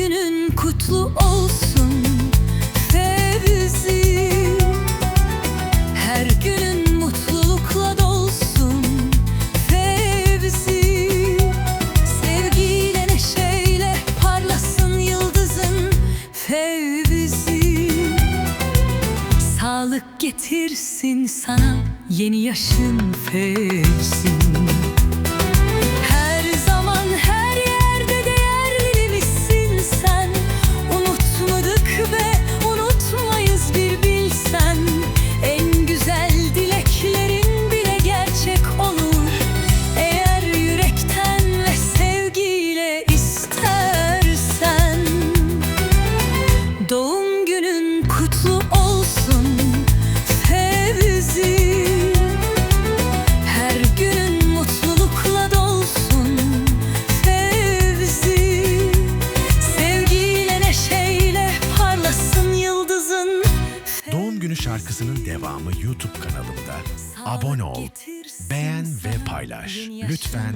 günün kutlu olsun Fevzi. Her günün mutlulukla dolsun Fevzi. Sevgiyle neşeyle parlasın yıldızın Fevzi. Sağlık getirsin sana yeni yaşın Fevzi. Günün kutlu olsun Fevzi Her günün mutlulukla dolsun Fevzi Sevgiyle neşeyle parlasın yıldızın Doğum günü şarkısının devamı YouTube kanalımda. Abone ol, beğen ve paylaş. Lütfen